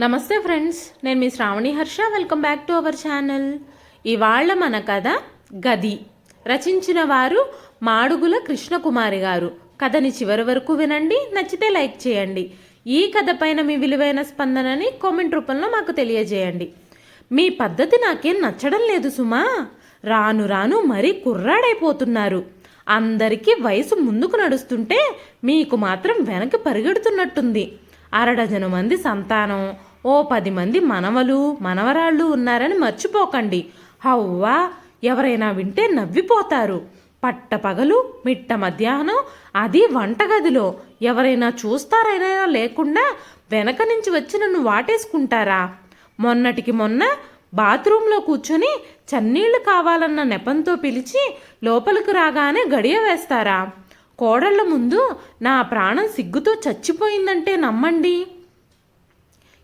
నమస్తే ఫ్రెండ్స్ నేను మీ Shravani Harsha. Welcome back to our channel ఇవాళ మన కథ గది. రచించిన వారు మాడుగుల కృష్ణకుమారి గారు. కథని చివరి వరకు వినండి నచ్చితే లైక్ చేయండి. ఈ కథ పైన మీ విలువైన స్పందనని కామెంట్ రూపంలో మాకు తెలియజేయండి. మీ పద్ధతి నాకేం నచ్చడం లేదు సుమా. రాను రాను మరీ కుర్రాడైపోతున్నారు. అందరికీ వయసు ముందుకు నడుస్తుంటే మీకు మాత్రం వెనక్కి పరిగెడుతున్నట్టుంది. అరడజను మంది సంతానం. ఓ పది మంది మనవలు మనవరాళ్ళు ఉన్నారని మర్చిపోకండి. హవ్వా ఎవరైనా వింటే నవ్విపోతారు. పట్టపగలు మిట్ట మధ్యాహ్నం అది వంటగదిలో. ఎవరైనా చూస్తారైనా లేకుండా వెనక నుంచి వచ్చి నన్ను వాటేసుకుంటారా? మొన్నటికి మొన్న బాత్రూంలో కూర్చొని చన్నీళ్ళు కావాలన్న నెపంతో పిలిచి లోపలికి రాగానే గడియ వేస్తారా? కోడళ్ళ ముందు నా ప్రాణం సిగ్గుతో చచ్చిపోయిందంటే నమ్మండి.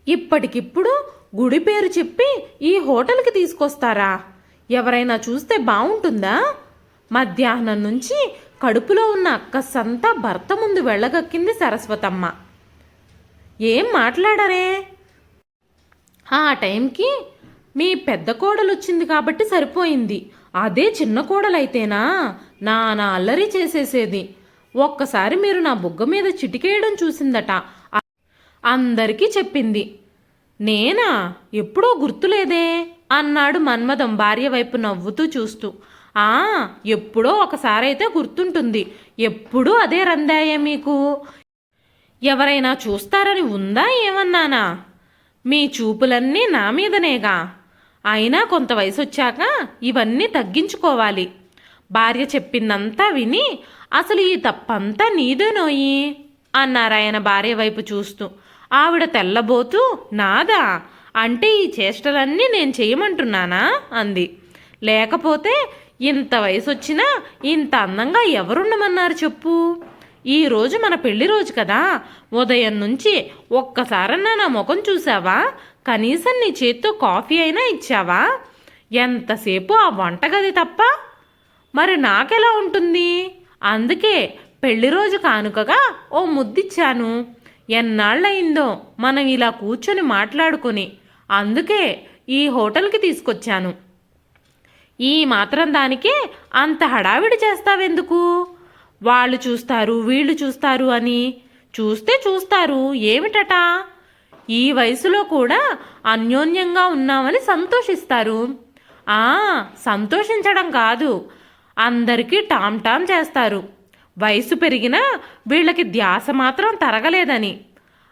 ఇప్పటికిప్పుడు గుడి పేరు చెప్పి ఈ హోటల్కి తీసుకొస్తారా? ఎవరైనా చూస్తే బాగుంటుందా మధ్యాహ్నం నుంచి కడుపులో ఉన్న అక్కసంతా భర్త ముందు వెళ్ళగక్కింది సరస్వతమ్మ. ఏం మాట్లాడరే? ఆ టైంకి మీ పెద్ద కోడలు వచ్చింది కాబట్టి సరిపోయింది. అదే చిన్న కోడలైతేనా? నా నా అల్లరి చేసేసేది. ఒక్కసారి మీరు నా బుగ్గ మీద చిటికేయడం చూసిందట. అందరికీ చెప్పింది. నేనా? ఎప్పుడో గుర్తులేదే అన్నాడు మన్మథం భార్య వైపు నవ్వుతూ చూస్తూ. ఆ ఎప్పుడో ఒకసారైతే గుర్తుంటుంది. ఎప్పుడూ అదే రందాయే మీకు? ఎవరైనా చూస్తారని ఉందా ఏమన్నానా? మీ చూపులన్నీ నా మీదనేగా? అయినా కొంత వయసు వచ్చాక ఇవన్నీ తగ్గించుకోవాలి. భార్య చెప్పిందంతా విని అసలు ఈ తప్పంతా నీదేనోయి అన్నారాయన భార్య వైపు చూస్తూ. ఆవిడ తెల్లబోతూ నాదా? అంటే ఈ చేష్టలన్నీ నేను చేయమంటున్నానా? అంది. లేకపోతే ఇంత వయసు వచ్చినా ఇంత అందంగా ఎవరుండమన్నారు చెప్పు? ఈరోజు మన పెళ్ళి రోజు కదా. ఉదయం నుంచి ఒక్కసారన్నా నా ముఖం చూసావా కనీసం నీ చేత్తో కాఫీ అయినా ఇచ్చావా? ఎంతసేపు ఆ వంటగది తప్ప? మరి నాకెలా ఉంటుంది? అందుకే పెళ్ళి రోజు కానుకగా ఓ ముద్దిచ్చాను. ఎన్నాళ్ళయిందో మనం ఇలా కూర్చొని మాట్లాడుకొని అందుకే ఈ హోటల్కి తీసుకొచ్చాను. ఈ మాత్రం దానికే అంత హడావిడి చేస్తావెందుకు? వాళ్ళు చూస్తారు వీళ్ళు చూస్తారు అని. చూస్తే చూస్తారు ఏమిటట? ఈ వయసులో కూడా అన్యోన్యంగా ఉన్నామని సంతోషిస్తారు. ఆ సంతోషించడం కాదు. అందరికీ టామ్ టామ్ చేస్తారు. వయసు పెరిగినా వీళ్ళకి ధ్యాస మాత్రం తరగలేదని.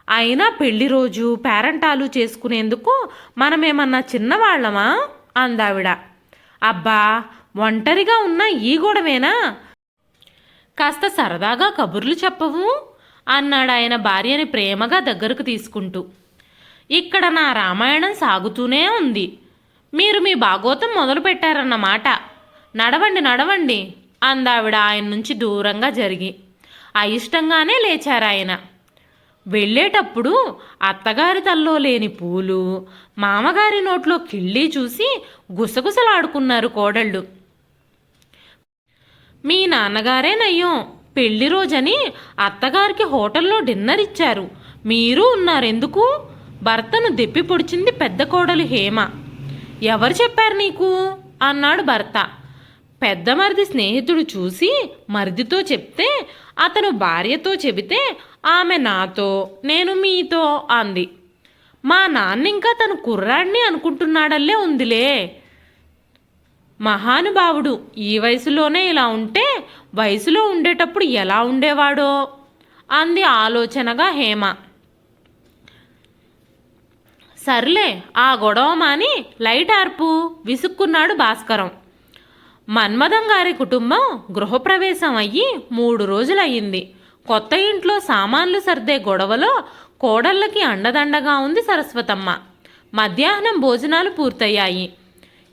అయినా పెళ్ళి రోజు పేరంటాలు చేసుకునేందుకు మనమేమన్నా చిన్నవాళ్ళమా? అందావిడ. అబ్బా ఒంటరిగా ఉన్న ఈ గొడవేనా? కాస్త సరదాగా కబుర్లు చెప్పవు? అన్నాడు ఆయన భార్యని ప్రేమగా దగ్గరకు తీసుకుంటూ. ఇక్కడ నా రామాయణం సాగుతూనే ఉంది. మీరు మీ భాగోతం మొదలు పెట్టారన్నమాట నడవండి నడవండి అందావిడ ఆయన నుంచి దూరంగా జరిగి. అయిష్టంగానే లేచారు ఆయన వెళ్ళేటప్పుడు అత్తగారి తల్లో లేని పూలు మామగారి నోట్లో కిళ్ళి చూసి గుసగుసలాడుకున్నారు కోడళ్ళు. మీ నాన్నగారే నయ్యం పెళ్ళి రోజని అత్తగారికి హోటల్లో డిన్నర్ ఇచ్చారు. మీరు ఉన్నారెందుకు? భర్తను దెప్పి పొడిచింది పెద్ద కోడలు హేమ. ఎవరు చెప్పారు నీకు? అన్నాడు భర్త. పెద్ద మరిది స్నేహితుడు చూసి మరిదితో చెప్తే అతను భార్యతో చెబితే ఆమె నాతో నేను మీతో అంది. మా నాన్న ఇంకా తను కుర్రాడిని అనుకుంటున్నాడల్లే ఉందిలే. మహానుభావుడు ఈ వయసులోనే ఇలా ఉంటే వయసులో ఉండేటప్పుడు ఎలా ఉండేవాడో? అంది ఆలోచనగా హేమ. సర్లే ఆ గొడవ మాని లైట్ ఆర్పు విసుక్కున్నాడు భాస్కరం. మన్మథం గారి కుటుంబం గృహప్రవేశం అయ్యి మూడు రోజులయ్యింది. కొత్త ఇంట్లో సామాన్లు సర్దే గొడవలో కోడళ్ళకి అండదండగా ఉంది సరస్వతమ్మ. మధ్యాహ్నం భోజనాలు పూర్తయ్యాయి.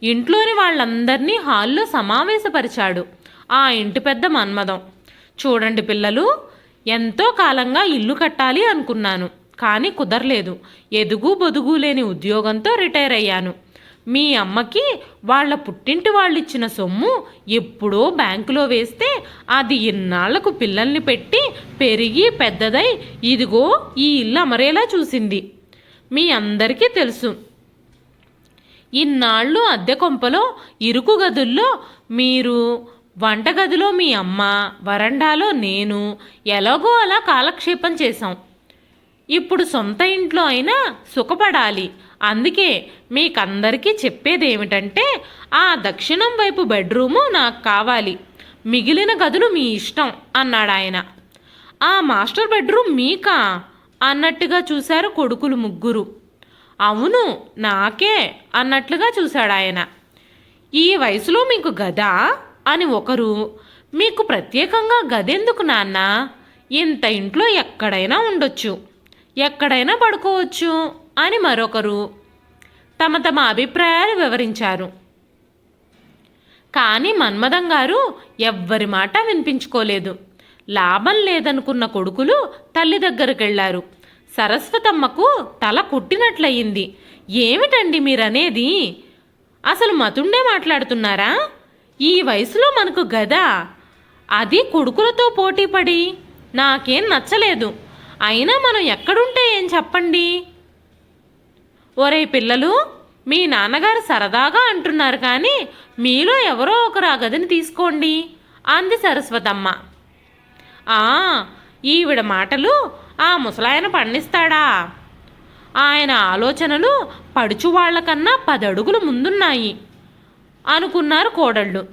ఇంట్లోని వాళ్ళందరినీ హాల్లో సమావేశపరిచాడు ఆ ఇంటి పెద్ద మన్మథం చూడండి పిల్లలు ఎంతో కాలంగా ఇల్లు కట్టాలి అనుకున్నాను కానీ కుదరలేదు. ఎదుగు బొదుగు లేని ఉద్యోగంతో రిటైర్ అయ్యాను. మీ అమ్మకి వాళ్ళ పుట్టింటి వాళ్ళు ఇచ్చిన సొమ్ము ఎప్పుడో బ్యాంకులో వేస్తే అది ఇన్నాళ్ళకు పిల్లల్ని పెట్టి పెరిగి పెద్దదై ఇదిగో ఈ ఇల్లు అమరేలా చూసింది. మీ అందరికీ తెలుసు. ఇన్నాళ్ళు అద్దె కొంపలో ఇరుకు గదుల్లో మీరు వంటగదిలో మీ అమ్మ వరండాలో నేను ఎలాగో అలా కాలక్షేపం చేశాం. ఇప్పుడు సొంత ఇంట్లో అయినా సుఖపడాలి. అందుకే మీకందరికీ చెప్పేది ఏమిటంటే ఆ దక్షిణం వైపు బెడ్రూము నాకు కావాలి. మిగిలిన గదులు మీ ఇష్టం అన్నాడు ఆయన. ఆ మాస్టర్ బెడ్రూమ్ మీకా? అన్నట్టుగా చూశారు కొడుకులు ముగ్గురు. అవును నాకే అన్నట్లుగా చూశాడు ఆయన. ఈ వయసులో మీకు గదా? అని ఒకరు మీకు ప్రత్యేకంగా గదెందుకు నాన్న? ఇంత ఇంట్లో ఎక్కడైనా ఉండొచ్చు. ఎక్కడైనా పడుకోవచ్చు అని మరొకరు తమ తమ అభిప్రాయాలు వివరించారు. కానీ మన్మథం గారు ఎవ్వరి మాట వినిపించుకోలేదు. లాభం లేదనుకున్న కొడుకులు తల్లి దగ్గరికి వెళ్ళారు సరస్వతమ్మకు తల కుట్టినట్లయింది. ఏమిటండి మీరనేది? అసలు మతుండే మాట్లాడుతున్నారా? ఈ వయసులో మనకు గదా. అది కొడుకులతో పోటీపడి నాకేం నచ్చలేదు. అయినా మనం ఎక్కడుంటే ఏం చెప్పండి? ఒరే పిల్లలు మీ నాన్నగారు సరదాగా అంటున్నారు కానీ మీలో ఎవరో ఒకరు ఆ గదిని తీసుకోండి అంది సరస్వతమ్మ. ఆ ఈవిడ మాటలు ఆ ముసలాయన పండిస్తాడా? ఆయన ఆలోచనలు పడుచు వాళ్ళకన్నా పదడుగులు ముందున్నాయి అనుకున్నారు కోడళ్ళు.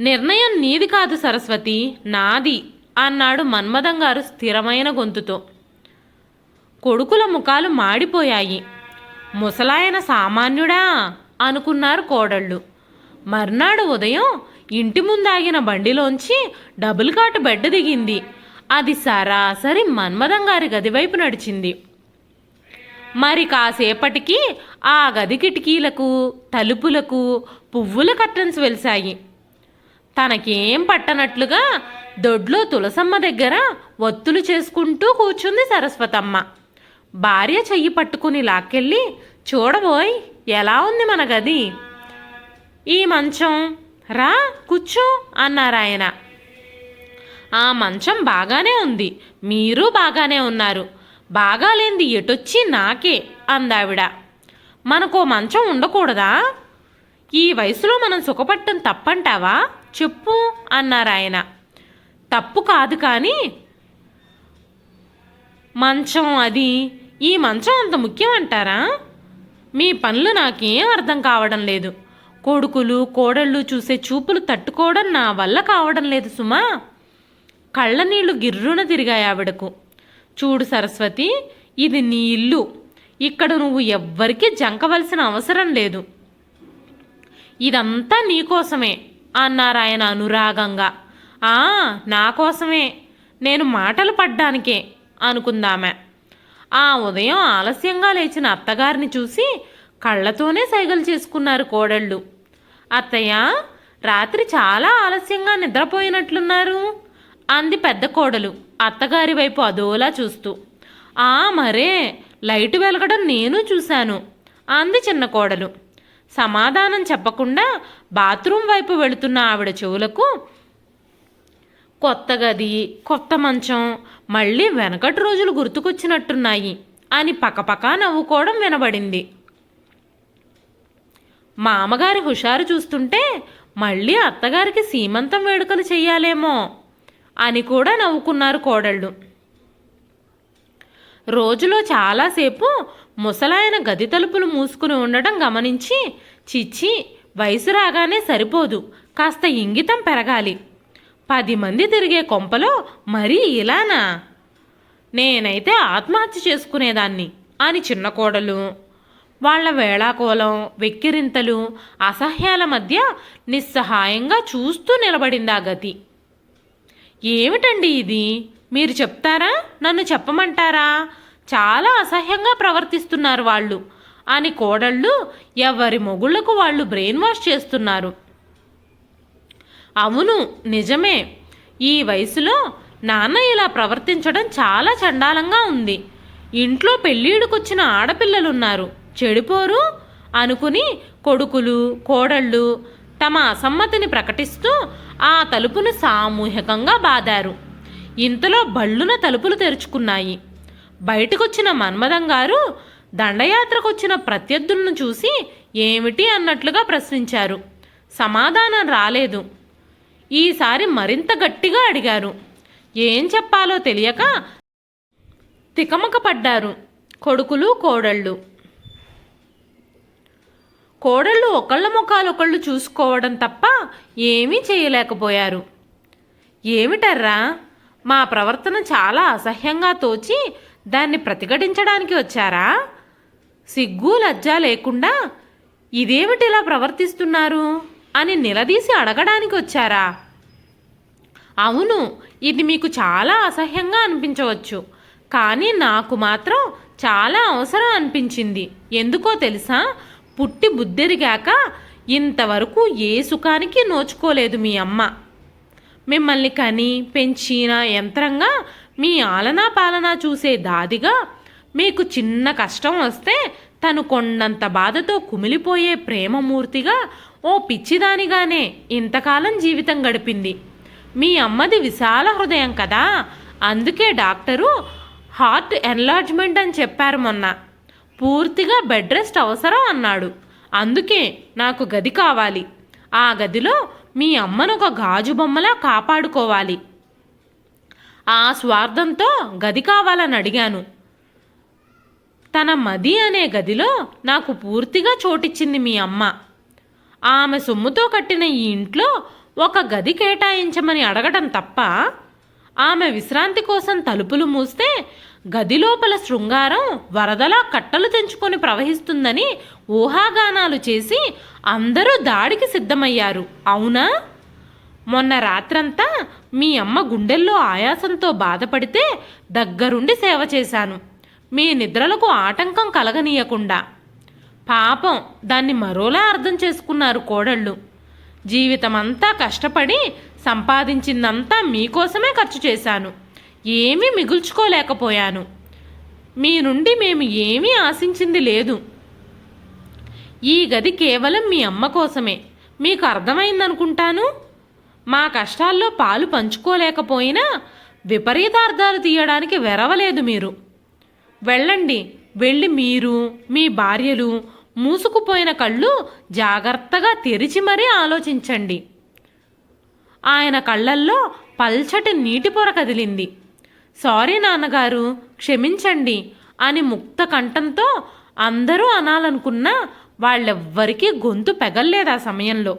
నిర్ణయం నీది కాదు సరస్వతి నాది. అన్నాడు మన్మథం గారు స్థిరమైన గొంతుతో. కొడుకుల ముఖాలు మాడిపోయాయి. ముసలాయన సామాన్యుడా? అనుకున్నారు కోడళ్ళు. మర్నాడు ఉదయం ఇంటి ముందాగిన బండిలోంచి డబుల్ కాటు బెడ్ దిగింది. అది సరాసరి మన్మథం గారి గదివైపు నడిచింది. మరి కాసేపటికి ఆ గది కిటికీలకు తలుపులకు పువ్వుల కర్టన్స్ వెలిశాయి. తనకేం పట్టనట్లుగా దొడ్లో తులసమ్మ దగ్గర ఒత్తులు చేసుకుంటూ కూర్చుంది సరస్వతమ్మ. భార్య చెయ్యి పట్టుకుని లాక్కెళ్ళి చూడబోయ్ ఎలా ఉంది మన గది? ఈ మంచం. రా కూర్చో అన్నారాయన ఆ మంచం బాగానే ఉంది మీరు బాగానే ఉన్నారు. బాగాలేంది ఎటొచ్చి నాకే అందావిడ. మనకో మంచం ఉండకూడదా? ఈ వయసులో మనం సుఖపట్టం తప్పంటావా? చెప్పు అన్నారాయన తప్పు కాదు కానీ మంచం అది. ఈ మంచం అంత ముఖ్యం అంటారా? మీ పనులు నాకేం అర్థం కావడం లేదు. కొడుకులు కోడళ్ళు చూసే చూపులు తట్టుకోవడం నా వల్ల కావడం లేదు సుమా. కళ్ళ నీళ్ళు గిర్రున తిరిగాయి ఆవిడకు. చూడు సరస్వతి ఇది నీ ఇల్లు. ఇక్కడ నువ్వు ఎవ్వరికీ జంకవలసిన అవసరం లేదు. ఇదంతా నీకోసమే అన్నారాయన అనురాగంగా. ఆ నా కోసమే. నేను మాటలు పడ్డానికే అనుకుందామె. ఆ ఉదయం ఆలస్యంగా లేచిన అత్తగారిని చూసి కళ్ళతోనే సైగలు చేసుకున్నారు కోడళ్ళు. అత్తయ్య రాత్రి చాలా ఆలస్యంగా నిద్రపోయినట్లున్నారు అంది పెద్ద కోడలు అత్తగారి వైపు అదోలా చూస్తూ. ఆ మరే లైట్ వెలగడం నేను చూశాను అంది చిన్న కోడలు. సమాధానం చెప్పకుండా బాత్రూం వైపు వెళుతున్న ఆవిడ చెవులకు కొత్త గది కొత్త మంచం మళ్ళీ వెనకటి రోజులు గుర్తుకొచ్చినట్టున్నాయి అని పకపకా నవ్వుకోవడం వినబడింది. మామగారి హుషారు చూస్తుంటే మళ్ళీ అత్తగారికి సీమంతం వేడుకలు చెయ్యాలేమో అని కూడా నవ్వుకున్నారు కోడళ్ళు. రోజులో చాలాసేపు ముసలాయన గది తలుపులు మూసుకుని ఉండడం గమనించి చిచ్చి వయసు రాగానే సరిపోదు కాస్త ఇంగితం పెరగాలి. పది మంది తిరిగే కొంపలో మరీ ఇలానా? నేనైతే ఆత్మహత్య చేసుకునేదాన్ని అని చిన్న కోడలు. వాళ్ళ వేళాకోలం వెక్కిరింతలు అసహ్యాల మధ్య నిస్సహాయంగా చూస్తూ నిలబడింది ఆ గతి ఏమిటండి ఇది? మీరు చెప్తారా? నన్ను చెప్పమంటారా? చాలా అసహ్యంగా ప్రవర్తిస్తున్నారు వాళ్ళు. అని కోడళ్ళు ఎవరి మొగుళ్ళకు వాళ్ళు బ్రెయిన్ వాష్ చేస్తున్నారు. అవును నిజమే. ఈ వయసులో నాన్న ఇలా ప్రవర్తించడం చాలా చండాలంగా ఉంది. ఇంట్లో పెళ్ళీడుకొచ్చిన ఆడపిల్లలున్నారు. చెడిపోరు అనుకుని కొడుకులు కోడళ్ళు తమ అసమ్మతిని ప్రకటిస్తూ ఆ తలుపును సామూహికంగా బాదారు. ఇంతలో బళ్ళున తలుపులు తెరుచుకున్నాయి. బయటకొచ్చిన మన్మథం గారు దండయాత్రకొచ్చిన ప్రత్యర్థులను చూసి ఏమిటి అన్నట్లుగా ప్రశ్నించారు. సమాధానం రాలేదు. ఈసారి మరింత గట్టిగా అడిగారు. ఏం చెప్పాలో తెలియక తికమక పడ్డారు కొడుకులు కోడళ్ళు. కోడళ్ళు ఒకళ్ళ ముఖాలొకళ్ళు చూసుకోవడం తప్ప ఏమీ చేయలేకపోయారు. ఏమిటర్రా? మా ప్రవర్తన చాలా అసహ్యంగా తోచి దాన్ని ప్రతిఘటించడానికి వచ్చారా? సిగ్గు లజ్జ లేకుండా ఇదేమిటిలా ప్రవర్తిస్తున్నారు? అని నిలదీసి అడగడానికి వచ్చారా? అవును ఇది మీకు చాలా అసహ్యంగా అనిపించవచ్చు. కానీ నాకు మాత్రం చాలా అవసరం అనిపించింది. ఎందుకో తెలుసా? పుట్టి బుద్ధెరిగాక ఇంతవరకు ఏ సుఖానికి నోచుకోలేదు మీ అమ్మ. మిమ్మల్ని కని పెంచిన యంత్రంగా మీ ఆలనా పాలనా చూసే దాదిగా మీకు చిన్న కష్టం వస్తే తను కొండంత బాధతో కుమిలిపోయే ప్రేమమూర్తిగా ఓ పిచ్చిదానిగానే ఇంతకాలం జీవితం గడిపింది. మీ అమ్మది విశాల హృదయం కదా? అందుకే డాక్టరు హార్ట్ ఎన్లార్జ్మెంట్ అని చెప్పారు మొన్న. పూర్తిగా బెడ్ రెస్ట్ అవసరం అన్నాడు. అందుకే నాకు గది కావాలి. ఆ గదిలో మీ అమ్మను ఒక గాజు బొమ్మలా కాపాడుకోవాలి. ఆ స్వార్థంతో గది కావాలని అడిగాను. తన మది అనే గదిలో నాకు పూర్తిగా చోటిచ్చింది మీ అమ్మ. ఆమె సొమ్ముతో కట్టిన ఈ ఇంట్లో ఒక గది కేటాయించమని అడగటం తప్ప ఆమె విశ్రాంతి కోసం తలుపులు మూస్తే గది లోపల శృంగారం వరదలా కట్టలు తెంచుకొని ప్రవహిస్తుందని ఊహాగానాలు చేసి అందరూ దాడికి సిద్ధమయ్యారు. అవునా? మొన్న రాత్రంతా మీ అమ్మ గుండెల్లో ఆయాసంతో బాధపడితే దగ్గరుండి సేవ చేశాను. మీ నిద్రలకు ఆటంకం కలగనీయకుండా. పాపం దాన్ని మరోలా అర్థం చేసుకున్నారు కోడళ్ళు. జీవితమంతా కష్టపడి సంపాదించిందంతా మీకోసమే ఖర్చు చేశాను. ఏమీ మిగుల్చుకోలేకపోయాను. మీ నుండి మేము ఏమీ ఆశించింది లేదు. ఈ గది కేవలం మీ అమ్మ కోసమే. మీకు అర్థమైందనుకుంటాను? మా కష్టాల్లో పాలు పంచుకోలేకపోయినా విపరీతార్థాలు తీయడానికి వెరవలేదు మీరు. వెళ్ళండి వెళ్ళి మీరు మీ భార్యలు మూసుకుపోయిన కళ్ళు జాగ్రత్తగా తెరిచి మరీ ఆలోచించండి. ఆయన కళ్ళల్లో పల్చటి నీటి పొర కదిలింది. సారీ నాన్నగారు క్షమించండి అని ముక్త కంఠంతో అందరూ అనాలనుకున్నా వాళ్ళెవ్వరికీ గొంతు పెగల్లేదు ఆ సమయంలో.